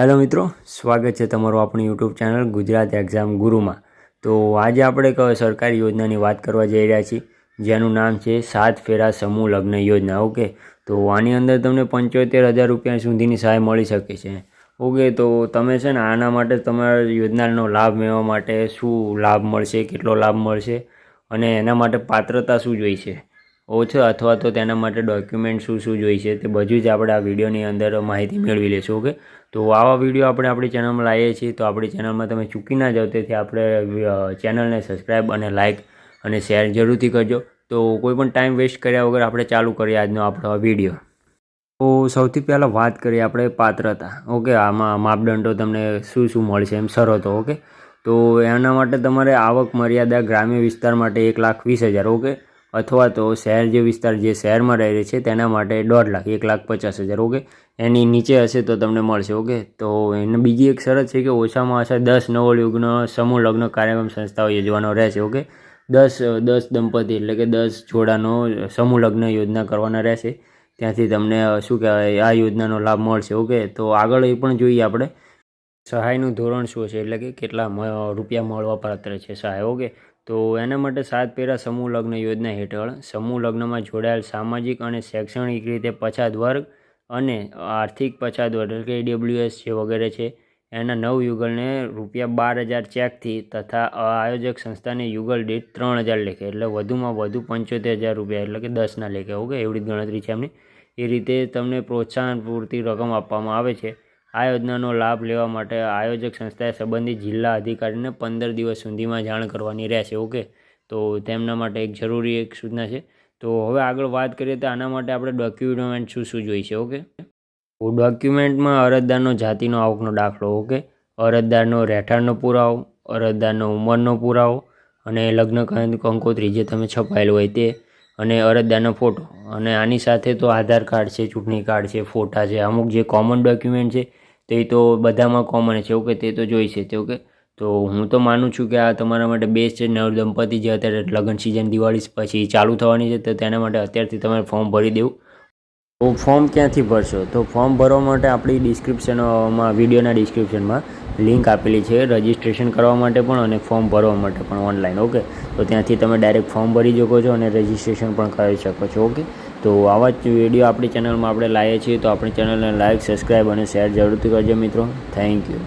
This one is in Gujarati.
હેલો મિત્રો, સ્વાગત છે તમારું આપણી યુટ્યુબ ચેનલ ગુજરાત એક્ઝામ ગુરુમાં. તો આજે આપણે એક સરકારી યોજનાની વાત કરવા જઈ રહ્યા છીએ, જેનું નામ છે સાત ફેરા સમૂહ લગ્ન યોજના, ઓકે? તો આની અંદર તમને પંચોતેર હજાર રૂપિયા સુધીની સહાય મળી શકે છે. ઓકે, તો તમે છે ને આના માટે તમારા યોજનાનો લાભ મેળવવા માટે શું લાભ મળશે, કેટલો લાભ મળશે, અને એના માટે પાત્રતા શું જોઈશે ઓછો અથવા તો તેના માટે ડોક્યુમેન્ટ શું શું જોઈશે તે બધું જ આપણે આ વિડીયોની અંદર માહિતી મેળવી લઈશું ઓકે તો આવા વીડિયો આપણે આપણી ચેનલમાં લાવીએ છીએ, તો આપણી ચેનલમાં તમે ચૂકી ના જાઓ, તેથી આપણે ચેનલને સબસ્ક્રાઈબ અને લાઇક અને શેર જરૂરથી કરજો. તો કોઈ પણ ટાઈમ વેસ્ટ કર્યા વગર આપણે ચાલુ કરીએ આજનો આપણો વીડિયો. તો સૌથી પહેલાં વાત કરીએ આપણે પાત્રતા ઓકે આમાં માપદંડો તમને શું શું મળશે એમ શરતો ઓકે તો એના માટે તમારે આવક મર્યાદા ગ્રામ્ય વિસ્તાર માટે એક લાખ વીસ હજાર ઓકે અથવા તો શહેર જે વિસ્તાર જે શહેરમાં રહે છે તેના માટે દોઢ લાખ, એક લાખ પચાસ હજાર ઓકે એની નીચે હશે તો તમને મળશે ઓકે તો એને બીજી એક શરત છે કે ઓછામાં ઓછા દસ નવયુગ્ન સમૂહ લગ્ન કાર્યક્રમ સંસ્થાઓ યોજવાનો રહેશે ઓકે દસ દસ દંપતી એટલે કે દસ જોડાનો સમૂહ લગ્ન યોજના કરવાના રહેશે. ત્યાંથી તમને શું કહેવાય, આ યોજનાનો લાભ મળશે ઓકે તો આગળ એ પણ જોઈએ આપણે. સહાયનું ધોરણ શું છે? એટલે કે કેટલા રૂપિયા મળવા પાત્ર છે સહાય ઓકે તો એના માટે સાત પેરા સમૂહ લગ્ન યોજના હેઠળ સમૂહ લગ્નમાં જોડાયેલ સામાજિક અને શૈક્ષણિક રીતે પછાત વર્ગ અને આર્થિક પછાત વર્ગ, એટલે કે ડબ્લ્યુએસ છે વગેરે છે, એના નવ યુગલને રૂપિયા બાર હજાર ચેકથી તથા આયોજક સંસ્થાને યુગલ દીઠ ત્રણ હજાર લેખે, એટલે વધુમાં વધુ પંચોતેર હજાર રૂપિયા, એટલે કે દસના લેખે, ઓકે? એવડી જ ગણતરી છે એમની. એ રીતે તમને પ્રોત્સાહન પૂરતી રકમ આપવામાં આવે છે. આ યોજનાનો લાભ લેવા માટે આયોજક સંસ્થાએ સંબંધિત જિલ્લા અધિકારીને પંદર દિવસ સુધીમાં જાણ કરવાની રહેશે, ઓકે? તો તેમના માટે એક જરૂરી એક સૂચના છે. તો હવે આગળ વાત કરીએ તો આના માટે આપણે ડોક્યુમેન્ટ શું શું જોઈશે, ઓકે? ડોક્યુમેન્ટમાં અરજદારનો જાતિનો આવકનો દાખલો, ઓકે? અરજદારનો રહેઠાણનો પુરાવો, અરજદારનો ઉંમરનો પુરાવો અને લગ્ન કંકોત્રી જે તમે છપાયેલું હોય તે અને અરજદારનો ફોટો. અને આની સાથે તો આધાર કાર્ડ છે, ચૂંટણી કાર્ડ છે, ફોટા છે, અમુક જે કોમન ડોક્યુમેન્ટ છે તે તો બધામાં કોમન છે. ઓકે તે તો જોઈશે તે, ઓકે? તો હું તો માનું છું કે આ તમારા માટે બેસ્ટ છે. નવ દંપતી જે અત્યારે લગ્ન સિઝન દિવાળી પછી ચાલુ થવાની છે, તો તેના માટે અત્યારથી તમારે ફોર્મ ભરી દેવું. તો ફોર્મ ક્યાંથી ભરશો? તો ફોર્મ ભરવા માટે આપણી ડિસ્ક્રિપ્શનમાં વિડીયોના ડિસ્ક્રિપ્શનમાં લિંક આપેલી છે. રજિસ્ટ્રેશન કરવા માટે પણ અને ફોર્મ ભરવા માટે પણ ઓનલાઈન ઓકે? તો ત્યાંથી તમે ડાયરેક્ટ ફોર્મ ભરી શકો છો અને રજિસ્ટ્રેશન પણ કરી શકો છો, ઓકે? તો આવા જ વીડિયો આપણી ચેનલમાં આપણે લાવીએ છીએ, તો આપણી ચેનલને લાઇક સબસ્ક્રાઈબ અને શેર જરૂરથી કરજો મિત્રો. Thank you